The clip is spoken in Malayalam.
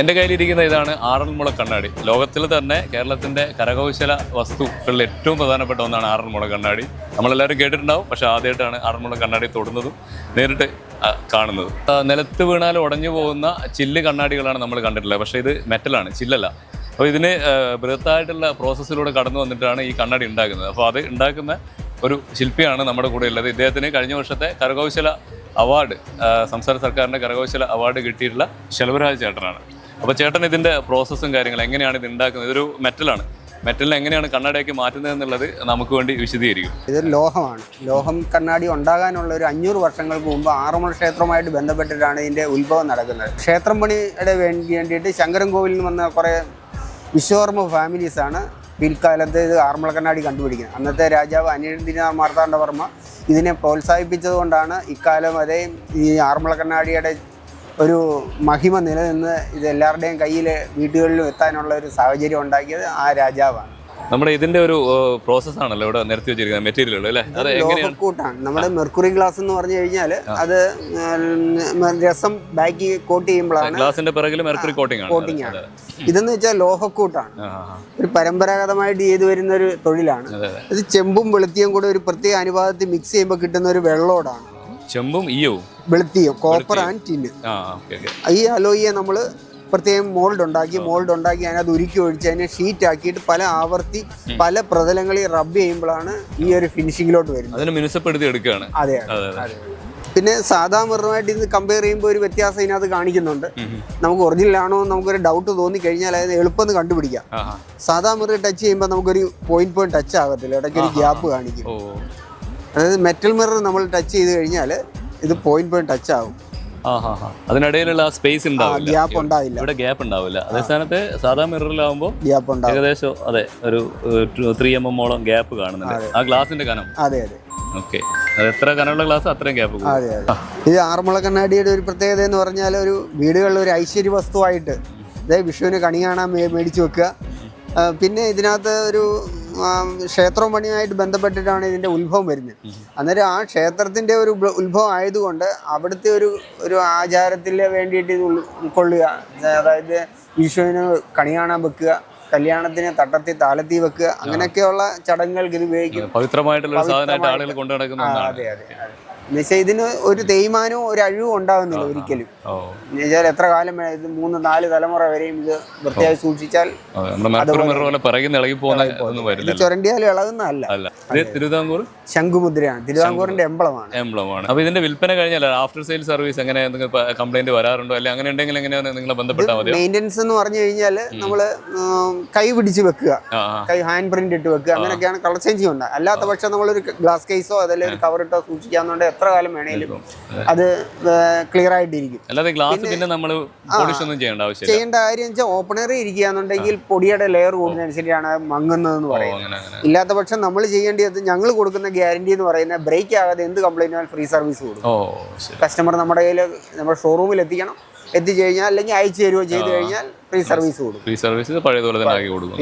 എന്റെ കയ്യിലിരിക്കുന്ന ഇതാണ് ആറന്മുള കണ്ണാടി. ലോകത്തിൽ തന്നെ കേരളത്തിന്റെ കരകൗശല വസ്തുക്കളിൽ ഏറ്റവും പ്രധാനപ്പെട്ട ഒന്നാണ് ആറന്മുള കണ്ണാടി. നമ്മളെല്ലാവരും കേട്ടിട്ടുണ്ടാവും പക്ഷേ ആദ്യമായിട്ടാണ് ആറന്മുള കണ്ണാടി തൊടുന്നതും നേരിട്ട് കാണുന്നത്. നിലത്ത് വീണാൽ ഉടഞ്ഞു പോകുന്ന ചില്ല് കണ്ണാടികളാണ് നമ്മൾ കണ്ടിട്ടുള്ളത്. പക്ഷേ ഇത് മെറ്റലാണ് ചില്ലല്ല. അപ്പോൾ ഇതിന് ബൃഹത്തായിട്ടുള്ള പ്രോസസ്സിലൂടെ കടന്നു വന്നിട്ടാണ് ഈ കണ്ണാടി ഉണ്ടാക്കുന്നത്. അപ്പോൾ അത് ഉണ്ടാക്കുന്ന ഒരു ശില്പിയാണ് നമ്മുടെ കൂടെ ഉള്ളത്. ഇദ്ദേഹത്തിന് കഴിഞ്ഞ വർഷത്തെ കരകൗശല അവാർഡ് സംസ്ഥാന സർക്കാരിന്റെ കരകൗശല അവാർഡ് കിട്ടിയിട്ടുള്ള ശെൽവരാജ് ചേട്ടനാണ്. അപ്പോൾ ചേട്ടൻ ഇതിന്റെ പ്രോസസ്സും കാര്യങ്ങളും എങ്ങനെയാണ് ഇത് ഉണ്ടാക്കുന്നത്? ഇതൊരു മെറ്റലാണ്. മെറ്റലിനെ എങ്ങനെയാണ് കണ്ണാടിയാക്കി മാറ്റുന്നത് എന്നുള്ളത് നമുക്ക് വേണ്ടി വിശദീകരിക്കും. ഇത് ലോഹമാണ്. ലോഹം കണ്ണാടി ഉണ്ടാകാനുള്ള ഒരു അഞ്ഞൂറ് വർഷങ്ങൾക്ക് മുമ്പ് ആറന്മുള ക്ഷേത്രമായിട്ട് ബന്ധപ്പെട്ടിട്ടാണ് ഇതിന്റെ ഉത്ഭവം നടക്കുന്നത്. ക്ഷേത്രം പണിയുടെ വേണ്ടി വേണ്ടിയിട്ട് ശങ്കരൻ കോവിലിൽ നിന്ന് വന്ന കുറേ വിശ്വകർമ്മ ഫാമിലീസാണ് പിൽക്കാലത്ത് ഇത് ആറന്മുള കണ്ണാടി കണ്ടുപിടിക്കുന്നത്. അന്നത്തെ രാജാവ് അനിയന്തിനാ മാർത്താണ്ഡവർമ്മ ഇതിനെ പ്രോത്സാഹിപ്പിച്ചത് കൊണ്ടാണ് ഇക്കാലം വരെ ഈ ആറന്മുള കണ്ണാടിയുടെ ഒരു മഹിമ നിലനിന്ന് ഇത് എല്ലാവരുടെയും കയ്യിൽ വീടുകളിലും എത്താനുള്ള ഒരു സാഹചര്യം ഉണ്ടാക്കിയത് ആ രാജാവാണ്. നമ്മുടെ ഇതിന്റെ ഒരു പ്രോസസ് ആണല്ലോ ഇവിടെ നിരത്തി വെച്ചിരിക്കുന്നത് മെറ്റീരിയലുകൾ അല്ലേ? അത് എങ്ങനെയാണ്? ലോഹക്കൂട്ടാണ്. നമ്മുടെ മെർക്കുറി ഗ്ലാസ് എന്ന് പറഞ്ഞു കഴിഞ്ഞാൽ അത് രസം ബാക്കി കോട്ട് ചെയ്യുമ്പോഴാണ് ഗ്ലാസിന്റെ പിറകിൽ മെർക്കുറി കോട്ടിംഗ് ആണ്. കോട്ടിംഗ് ആണ്. ഇതെന്ന് വെച്ചാൽ ലോഹക്കൂട്ടാണ്. ഒരു പരമ്പരാഗതമായിട്ട് ചെയ്തു വരുന്ന ഒരു തൊഴിലാണ് ഇത് ചെമ്പും വെളുത്തിയും കൂടെ ഒരു പ്രത്യേക അനുപാതത്തിൽ മിക്സ് ചെയ്യുമ്പോൾ കിട്ടുന്ന ഒരു വെള്ളോടാണ്. ചെമ്പും ഈയവും. വെളുത്തിയും കോപ്പർ ആൻഡ് ടിന്ന് ഓക്കെ ഈ അലോയിയെ നമ്മൾ പ്രത്യേകം മോൾഡ് ഉണ്ടാക്കി മോൾഡ് ഉണ്ടാക്കി അതിനകത്ത് ഉരുക്കി ഒഴിച്ച് അതിനെ ഷീറ്റ് ആക്കിയിട്ട് പല ആവർത്തി പല പ്രതലങ്ങളിൽ റബ്ബ് ചെയ്യുമ്പോഴാണ് ഈ ഒരു ഫിനിഷിങ്ങിലോട്ട് വരുന്നത്. അതെ അതെ പിന്നെ സാധാ മൃഗമായിട്ട് ഇത് കമ്പയർ ചെയ്യുമ്പോൾ ഒരു വ്യത്യാസം ഇതിനകത്ത് കാണിക്കുന്നുണ്ട്. നമുക്ക് ഒറിജിനൽ ആണോ നമുക്കൊരു ഡൗട്ട് തോന്നി കഴിഞ്ഞാൽ അത് എളുപ്പം കണ്ടുപിടിക്കാം. സാധാ മിറർ ടച്ച് ചെയ്യുമ്പോൾ നമുക്കൊരു പോയിന്റ് പോയിന്റ് ടച്ച് ആകത്തില്ല. ഇടയ്ക്ക് ഒരു ഗ്യാപ്പ് കാണിക്കും. അതായത് മെറ്റൽ മിറർ നമ്മൾ ടച്ച് ചെയ്ത് കഴിഞ്ഞാൽ ഇത് പോയിന്റ് പോയിന്റ് ടച്ച് ആവും. അതിനിടയിലുള്ള സ്പേസ് ഉണ്ടാവില്ല. ഗ്യാപ്പ് ഉണ്ടാവില്ല. ഇവിടെ ഗ്യാപ്പ് ഉണ്ടാവില്ല. അതേ സ്ഥാനത്ത് സാധാ മിററിലാവുമ്പോൾ ഗ്യാപ്പ് ഉണ്ടാവും. ഏകദേശം അതെ ഒരു ത്രീ എം എമ്മോളം ഗ്യാപ്പ് കാണുന്നുണ്ട്. ആ ഗ്ലാസിന്റെ കനം. അതെ അതെ. ഓക്കെ എത്ര കനമുള്ള ഗ്ലാസ് അത്രയും ഗ്യാപ്പ് അതെ അതെ. ഇത് ആറന്മുള കണ്ണാടിയുടെ ഒരു പ്രത്യേകത എന്ന് പറഞ്ഞാൽ ഒരു വീടുകളിൽ ഒരു ഐശ്വര്യ വസ്തുവായിട്ട് അതായത് വിഷുവിന് കണി കാണാൻ മേടിച്ചു വെക്കുക. പിന്നെ ഇതിനകത്ത് ഒരു ആ, ക്ഷേത്രം പണിയുമായിട്ട് ബന്ധപ്പെട്ടിട്ടാണ് ഇതിന്റെ ഉത്ഭവം വരുന്നത്. അന്നേരം ആ ക്ഷേത്രത്തിന്റെ ഒരു ഉത്ഭ- ഉത്ഭവം ആയതുകൊണ്ട് അവിടുത്തെ ഒരു ഒരു ആചാരത്തിൽ വേണ്ടിയിട്ട് ഇത് ഉൾ- ഉൾക്കൊള്ളുക. അതായത് ഈശോവിന് കണി കാണാൻ വെക്കുക കല്യാണത്തിന് തട്ടത്തി താലത്തി വെക്കുക അങ്ങനെയൊക്കെയുള്ള ചടങ്ങുകൾക്ക് ഇത് ഉപയോഗിക്കും. പവിത്രമായിട്ടുള്ള സാധനമായിട്ട് ആളുകൾ കൊണ്ടു നടക്കുന്ന അതെ അതെ അതെ. എന്നുവെച്ചാൽ ഇതിന് ഒരു തേയ്മാനവും ഒരു അഴിവും ഉണ്ടാകുന്നില്ല ഒരിക്കലും. എന്നുവെച്ചാൽ എത്ര കാലം ഇത് മൂന്ന് നാല് തലമുറ വരെയും ഇത് വൃത്തിയായി സൂക്ഷിച്ചാൽ ചുരണ്ടിയാലും ഇളകുന്നതല്ല. തിരുവിതാംകൂർ? ശംഖുമുദ്രയാണ്. തിരുവിതാംകൂറിന്റെ എംബ്ലമാണ്. എംബ്ലമാണ്. അപ്പൊ ഇതിന്റെ വിൽപ്പന കഴിഞ്ഞാൽ ആഫ്റ്റർ സെയിൽ സർവീസ് എങ്ങനെ കംപ്ലൈന്റ് വരാറുണ്ടോ? അല്ലെ അങ്ങനെ ഉണ്ടെങ്കിൽ എങ്ങനെയാണ് നിങ്ങളെ ബന്ധപ്പെട്ടാൽ മതി മെയിന്റെനൻസ് എന്ന് പറഞ്ഞു കഴിഞ്ഞാൽ നമ്മൾ കൈ പിടിച്ച് വെക്കുക. കൈ ഹാൻഡ് പ്രിന്റ് ഇട്ട് വെക്കുക. അങ്ങനെയൊക്കെയാണ് കളർ ചേഞ്ചിങ് ഉണ്ട് അല്ലാത്ത പക്ഷം നമ്മളൊരു ഗ്ലാസ് കേസോ അതല്ലെങ്കിൽ ഒരു കവർ ഇട്ടോ സൂക്ഷിക്കാന്നുണ്ട് എത്ര കാലം വേണേലും അത് ക്ലിയർ ആയിട്ടിരിക്കും. അല്ലാതെ ഗ്ലാസ് പിന്നെ നമ്മൾ പോളിഷ് ഒന്നും ചെയ്യേണ്ട ആവശ്യമില്ല. ചെയ്യേണ്ട കാര്യം വെച്ചാൽ ഓപ്പണർ ഇരിക്കുകയാണെന്നുണ്ടെങ്കിൽ പൊടിയുടെ ലെയർ കൂടുന്നതനുസരിച്ചാണ് മങ്ങുന്നതെന്ന് പറയുന്നത്. ഇല്ലാത്ത പക്ഷം നമ്മൾ ചെയ്യേണ്ടത് ഞങ്ങൾ കൊടുക്കുന്ന ഗ്യാരണ്ടി എന്ന് പറയുന്നത് ബ്രേക്ക് ആകാതെ എന്ത് കംപ്ലൈന്റ് ആണ് ഫ്രീ സർവീസ് കൊടുക്കും. കസ്റ്റമർ നമ്മുടെ കയ്യിൽ നമ്മുടെ ഷോറൂമിൽ എത്തിക്കണം. എത്തിച്ചു കഴിഞ്ഞാൽ അല്ലെങ്കിൽ അയച്ചു തരുമോ ചെയ്തു കഴിഞ്ഞാൽ ഫ്രീ സർവീസ് കൊടുക്കും. ഫ്രീ സർവീസ് പഴയതുപോലെ തന്നെ ആക്കി കൊടുക്കും